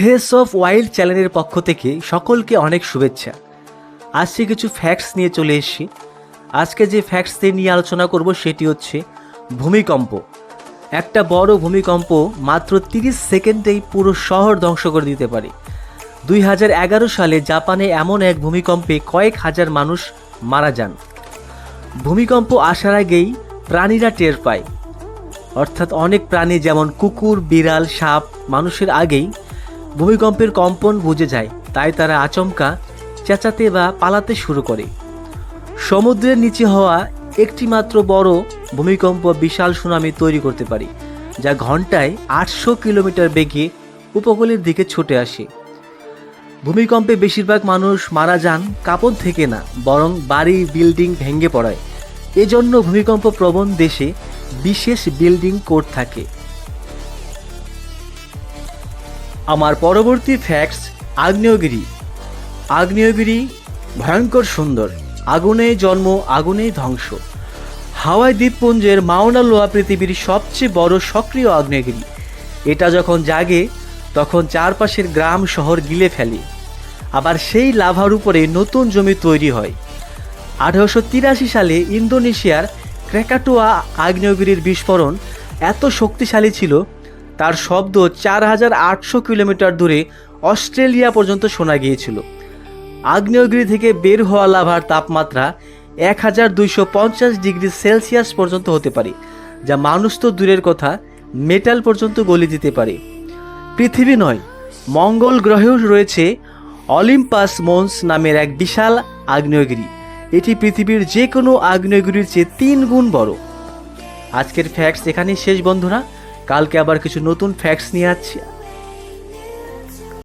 Face of wild চ্যানেলের পক্ষ থেকে সকলকে অনেক শুভেচ্ছা। আজকে কিছু ফ্যাক্টস নিয়ে চলে এসেছি। আজকে যে ফ্যাক্টস নিয়ে আলোচনা করব সেটি হচ্ছে ভূমিকম্প। একটা বড় ভূমিকম্প মাত্র তিরিশ সেকেন্ডেই পুরো শহর ধ্বংস করে দিতে পারে। দুই হাজার এগারো সালে জাপানে এমন এক ভূমিকম্পে কয়েক হাজার মানুষ মারা যান। ভূমিকম্প আসার আগেই প্রাণীরা টের পায়। অর্থাৎ অনেক প্রাণী যেমন কুকুর, বিড়াল, সাপ মানুষের আগেই ভূমিকম্পের কম্পন বুঝে যায়, তাই তারা আচমকা চেঁচাতে বা পালাতে শুরু করে। সমুদ্রের নিচে হওয়া একটি মাত্র বড় ভূমিকম্প বিশাল সুনামি তৈরি করতে পারে, যা ঘন্টায় আটশো কিলোমিটার বেগে উপকূলের দিকে ছুটে আসে। ভূমিকম্পে বেশিরভাগ মানুষ মারা যান কাপড় থেকে না, বরং বাড়ি, বিল্ডিং ভেঙে পড়ায়। এজন্য ভূমিকম্প প্রবণ দেশে বিশেষ বিল্ডিং কোড থাকে। আমার পরবর্তী ফ্যাক্টস আগ্নেয়গিরি। আগ্নেয়গিরি ভয়ঙ্কর সুন্দর। আগুনে জন্ম আগুনেই ধ্বংস। হাওয়াই দ্বীপপুঞ্জের মাওনা লোয়া পৃথিবীর সবচেয়ে বড় সক্রিয় আগ্নেয়গিরি। এটা যখন জাগে, তখন চারপাশের গ্রাম শহর গিলে ফেলে। আবার সেই লাভার উপরে নতুন জমি তৈরি হয়। আঠারোশো তিরাশি সালে ইন্দোনেশিয়ার ক্র্যাকাটোয়া আগ্নেয়গিরির বিস্ফোরণ এত শক্তিশালী ছিল তার শব্দ চার হাজার আটশো কিলোমিটার দূরে অস্ট্রেলিয়া পর্যন্ত শোনা গিয়েছিল। আগ্নেয়গিরি থেকে বের হওয়া লাভার তাপমাত্রা এক হাজার দুইশো পঞ্চাশ ডিগ্রি সেলসিয়াস পর্যন্ত হতে পারে, যা মানুষ তো দূরের কথা মেটাল পর্যন্ত গলি দিতে পারে। পৃথিবী নয়, মঙ্গল গ্রহেও রয়েছে অলিম্পাস মন্স নামের এক বিশাল আগ্নেয়গিরি। এটি পৃথিবীর যে কোনো আগ্নেয়গিরির চেয়ে তিন গুণ বড়। আজকের ফ্যাক্টস এখানেই শেষ বন্ধুরা। কালকে আবার কিছু নতুন ফ্যাক্টস নিয়ে আসছি।